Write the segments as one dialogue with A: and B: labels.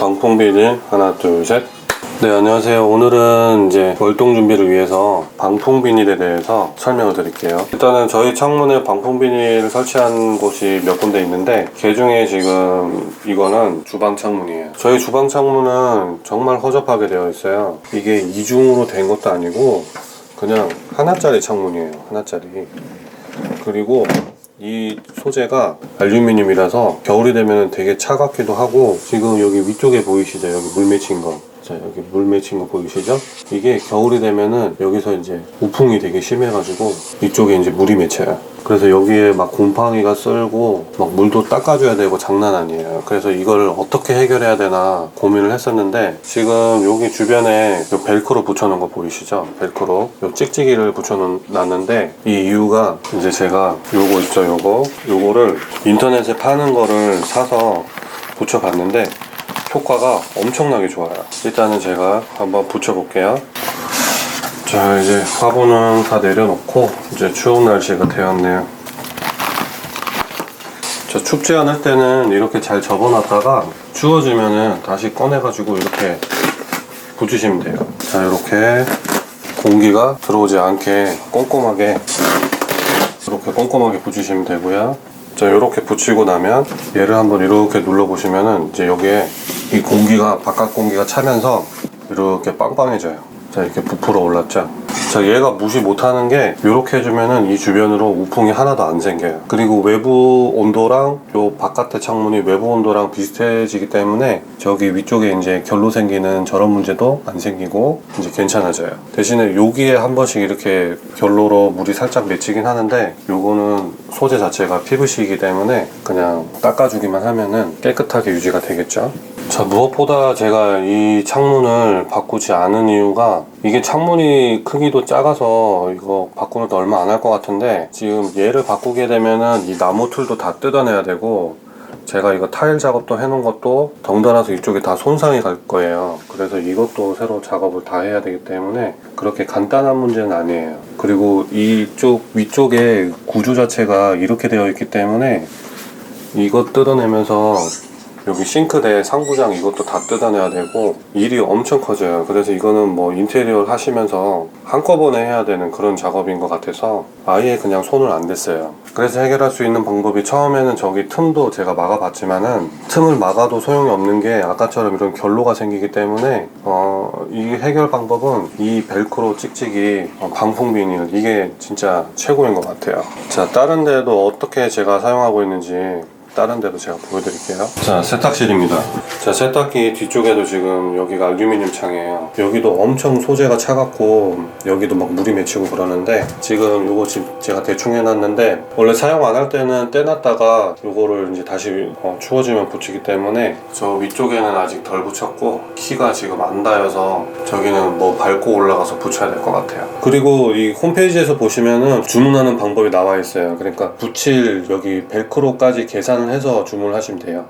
A: 방풍 비닐 하나 둘 셋. 네 안녕하세요. 오늘은 이제 월동 준비를 위해서 방풍 비닐에 대해서 설명을 드릴게요. 일단은 저희 창문에 방풍 비닐을 설치한 곳이 몇 군데 있는데 그 중에 지금 이거는 주방 창문이에요. 저희 주방 창문은 정말 허접하게 되어 있어요. 이게 이중으로 된 것도 아니고 그냥 하나짜리 창문이에요. 하나짜리. 그리고 이 소재가 알루미늄이라서 겨울이 되면 되게 차갑기도 하고 지금 여기 위쪽에 보이시죠? 여기 물 맺힌 거. 자, 여기 물 맺힌 거 보이시죠? 이게 겨울이 되면은 여기서 이제 우풍이 되게 심해가지고 이쪽에 이제 물이 맺혀요. 그래서 여기에 막 곰팡이가 쓸고 막 물도 닦아줘야 되고 장난 아니에요. 그래서 이걸 어떻게 해결해야 되나 고민을 했었는데 지금 여기 주변에 요 벨크로 붙여놓은 거 보이시죠? 벨크로 요 찍찍이를 붙여놨는데 이 이유가 이제 제가 요거 있죠 요거 요거를 인터넷에 파는 거를 사서 붙여봤는데 효과가 엄청나게 좋아요. 일단은 제가 한번 붙여볼게요. 자 이제 화분은 다 내려놓고 이제 추운 날씨가 되었네요. 자 춥지 않을 때는 이렇게 잘 접어놨다가 추워지면은 다시 꺼내가지고 이렇게 붙이시면 돼요. 자 이렇게 공기가 들어오지 않게 꼼꼼하게 이렇게 꼼꼼하게 붙이시면 되고요. 자 이렇게 붙이고 나면 얘를 한번 이렇게 눌러 보시면은 이제 여기에 이 공기가 바깥 공기가 차면서 이렇게 빵빵해져요. 자 이렇게 부풀어 올랐죠. 자 얘가 무시 못하는 게 이렇게 해주면은 이 주변으로 우풍이 하나도 안 생겨요. 그리고 외부 온도랑 요 바깥의 창문이 외부 온도랑 비슷해지기 때문에 저기 위쪽에 이제 결로 생기는 저런 문제도 안 생기고 이제 괜찮아져요. 대신에 여기에 한 번씩 이렇게 결로로 물이 살짝 맺히긴 하는데 요거는 소재 자체가 PVC이기 때문에 그냥 닦아주기만 하면은 깨끗하게 유지가 되겠죠. 자, 무엇보다 제가 이 창문을 바꾸지 않은 이유가 이게 창문이 크기도 작아서 이거 바꾸는 데 얼마 안 할 것 같은데 지금 얘를 바꾸게 되면은 이 나무 틀도 다 뜯어내야 되고 제가 이거 타일 작업도 해놓은 것도 덩달아서 이쪽에 다 손상이 갈 거예요. 그래서 이것도 새로 작업을 다 해야 되기 때문에 그렇게 간단한 문제는 아니에요. 그리고 이쪽 위쪽에 구조 자체가 이렇게 되어 있기 때문에 이거 뜯어내면서 여기 싱크대 상부장 이것도 다 뜯어내야 되고 일이 엄청 커져요. 그래서 이거는 뭐 인테리어 하시면서 한꺼번에 해야 되는 그런 작업인 것 같아서 아예 그냥 손을 안 댔어요. 그래서 해결할 수 있는 방법이 처음에는 저기 틈도 제가 막아봤지만은 틈을 막아도 소용이 없는 게 아까처럼 이런 결로가 생기기 때문에 어, 이 해결 방법은 이 벨크로 찍찍이 어, 방풍 비닐 이게 진짜 최고인 것 같아요. 자 다른 데도 어떻게 제가 사용하고 있는지 다른 데도 제가 보여드릴게요. 자, 세탁실입니다. 자, 세탁기 뒤쪽에도 지금 여기가 알루미늄 창이에요. 여기도 엄청 소재가 차갑고 여기도 막 물이 맺히고 그러는데 지금 요거 제가 대충 해놨는데 원래 사용 안 할 때는 떼놨다가 요거를 이제 다시 어, 추워지면 붙이기 때문에 저 위쪽에는 아직 덜 붙였고 키가 지금 안 닿여서 저기는 뭐 밟고 올라가서 붙여야 될 것 같아요. 그리고 이 홈페이지에서 보시면은 주문하는 방법이 나와 있어요. 그러니까 붙일 여기 벨크로까지 계산을 해서 주문을 하시면 돼요.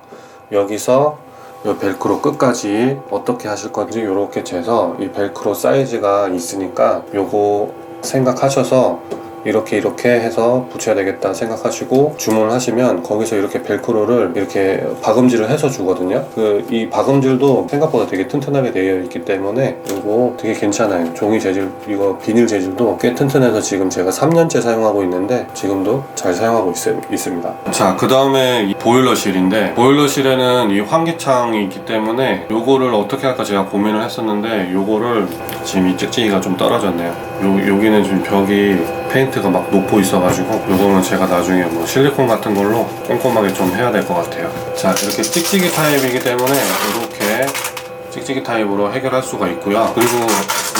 A: 여기서 이 벨크로 끝까지 어떻게 하실 건지 이렇게 재서 이 벨크로 사이즈가 있으니까 요거 생각하셔서 이렇게 이렇게 해서 붙여야 되겠다 생각하시고 주문을 하시면 거기서 이렇게 벨크로를 이렇게 박음질을 해서 주거든요. 그 이 박음질도 생각보다 되게 튼튼하게 되어 있기 때문에 이거 되게 괜찮아요. 종이 재질 이거 비닐 재질도 꽤 튼튼해서 지금 제가 3년째 사용하고 있는데 지금도 잘 사용하고 있, 습니다. 자그 다음에 보일러실인데 보일러실에는 이 환기창이 있기 때문에 요거를 어떻게 할까 제가 고민을 했었는데 요거를 지금 이 찍찍이가 좀 떨어졌네요. 요, 여기는 지금 벽이 페인트가 막 녹고 있어가지고 요거는 제가 나중에 뭐 실리콘 같은 걸로 꼼꼼하게 좀 해야 될 것 같아요. 자 이렇게 찍찍이 타입이기 때문에 이렇게 찍찍이 타입으로 해결할 수가 있고요. 그리고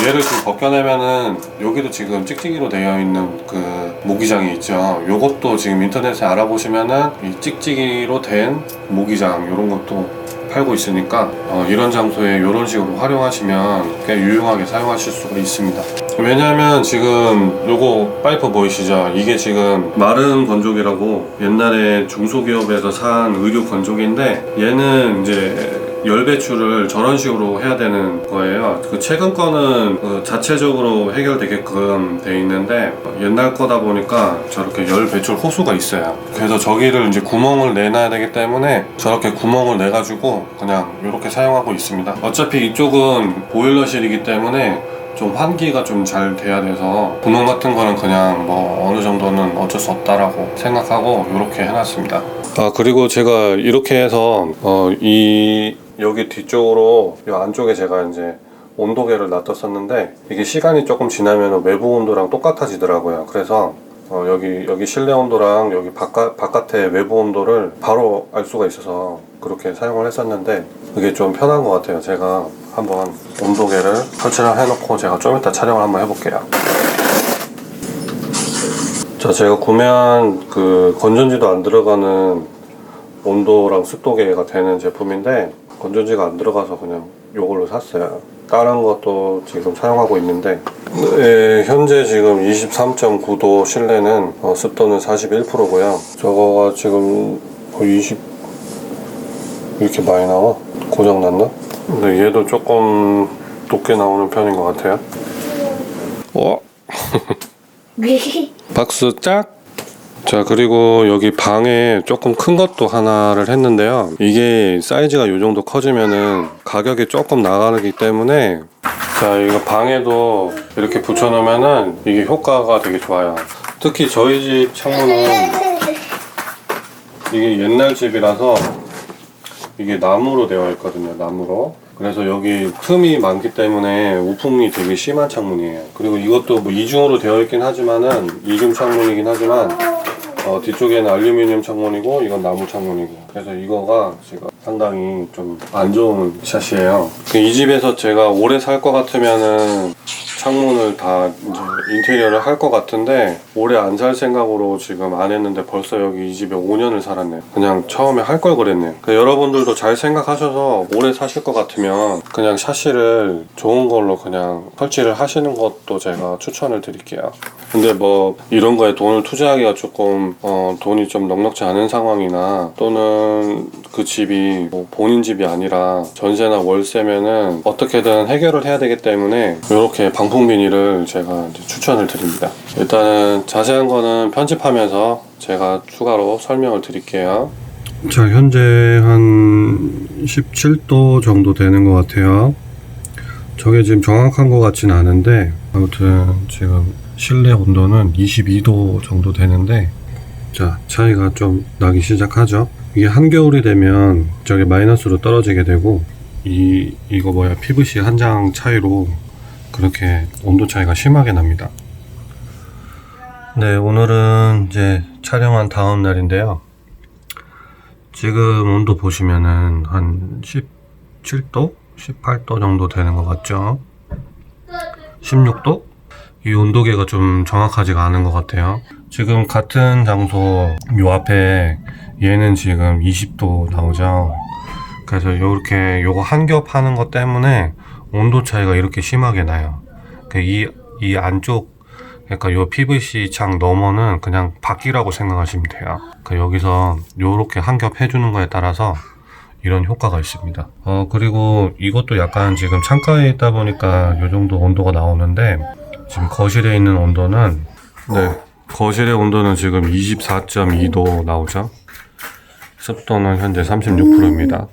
A: 얘를 좀 벗겨내면은 여기도 지금 찍찍이로 되어 있는 그 모기장이 있죠. 요것도 지금 인터넷에 알아보시면은 이 찍찍이로 된 모기장 이런 것도 팔고 있으니까 어, 이런 장소에 이런 식으로 활용하시면 꽤 유용하게 사용하실 수가 있습니다. 왜냐하면 지금 요거 파이프 보이시죠? 이게 지금 마른 건조기라고 옛날에 중소기업에서 산 의류 건조기인데 얘는 이제 열 배출을 저런 식으로 해야 되는 거예요. 그 최근 거는 그 자체적으로 해결되게끔 돼 있는데 옛날 거다 보니까 저렇게 열 배출 호수가 있어요. 그래서 저기를 이제 구멍을 내놔야 되기 때문에 저렇게 구멍을 내가지고 그냥 이렇게 사용하고 있습니다. 어차피 이쪽은 보일러실이기 때문에 좀 환기가 좀 잘 돼야 돼서 구멍 같은 거는 그냥 뭐 어느 정도는 어쩔 수 없다라고 생각하고 이렇게 해놨습니다. 아 그리고 제가 이렇게 해서 어, 이 여기 뒤쪽으로 이 안쪽에 제가 이제 온도계를 놔뒀었는데 이게 시간이 조금 지나면 외부 온도랑 똑같아지더라고요. 그래서 어, 여기 여기 실내 온도랑 여기 바깥 바깥의 외부 온도를 바로 알 수가 있어서 그렇게 사용을 했었는데 그게 좀 편한 것 같아요. 제가 한번 온도계를 설치를 해놓고 제가 좀 이따 촬영을 한번 해볼게요. 자, 제가 구매한 그 건전지도 안 들어가는 온도랑 습도계가 되는 제품인데 건전지가 안 들어가서 그냥 요걸로 샀어요. 다른 것도 지금 사용하고 있는데 예, 현재 지금 23.9도 실내는 어, 습도는 41%고요. 저거가 지금 거의 20 이렇게 많이 나와? 고장 났나? 근데 얘도 조금 높게 나오는 편인 것 같아요. 어? 박스 짝. 자 그리고 여기 방에 조금 큰 것도 하나를 했는데요. 이게 사이즈가 이 정도 커지면은 가격이 조금 나가기 때문에 자 이거 방에도 이렇게 붙여 놓으면은 이게 효과가 되게 좋아요. 특히 저희 집 창문은 이게 옛날 집이라서 이게 나무로 되어 있거든요. 나무로. 그래서 여기 틈이 많기 때문에 우풍이 되게 심한 창문이에요. 그리고 이것도 뭐 이중으로 되어 있긴 하지만은 이중 창문이긴 하지만 어, 뒤쪽에는 알루미늄 창문이고 이건 나무 창문이고 그래서 이거가 제가 상당히 좀 안 좋은 샷이에요. 그이 집에서 제가 오래 살 것 같으면은 창문을 다 이제 인테리어를 할 것 같은데 오래 안 살 생각으로 지금 안 했는데 벌써 여기 이 집에 5년을 살았네. 그냥 처음에 할 걸 그랬네. 그러니까 여러분들도 잘 생각하셔서 오래 사실 것 같으면 그냥 샤시를 좋은 걸로 그냥 설치를 하시는 것도 제가 추천을 드릴게요. 근데 뭐 이런 거에 돈을 투자하기가 조금 어, 돈이 좀 넉넉지 않은 상황이나 또는 그 집이 뭐 본인 집이 아니라 전세나 월세면은 어떻게든 해결을 해야 되기 때문에 이렇게 방풍 비닐을 제가 추천을 드립니다. 일단은 자세한 거는 편집하면서 제가 추가로 설명을 드릴게요. 자, 현재 한 17도 정도 되는 것 같아요. 저게 지금 정확한 것 같진 않은데 아무튼 지금 실내 온도는 22도 정도 되는데 자 차이가 좀 나기 시작하죠 이게 한겨울이 되면 저게 마이너스로 떨어지게 되고 이 이거 뭐야 PVC 한 장 차이로 그렇게 온도 차이가 심하게 납니다 네 오늘은 이제 촬영한 다음 날인데요 지금 온도 보시면은 한 17도? 18도 정도 되는 것 같죠? 16도? 이 온도계가 좀 정확하지가 않은 것 같아요. 지금 같은 장소 요 앞에 얘는 지금 20도 나오죠. 그래서 요렇게 요거 한 겹 하는 것 때문에 온도 차이가 이렇게 심하게 나요. 그 이, 이 안쪽 그러니까 요 PVC 창 너머는 그냥 바퀴라고 생각하시면 돼요. 그 여기서 요렇게 한 겹 해주는 거에 따라서 이런 효과가 있습니다. 어, 그리고 이것도 약간 지금 창가에 있다 보니까 요 정도 온도가 나오는데 지금 거실에 있는 온도는 네, 거실의 온도는 지금 24.2도 나오죠. 습도는 현재 36%입니다.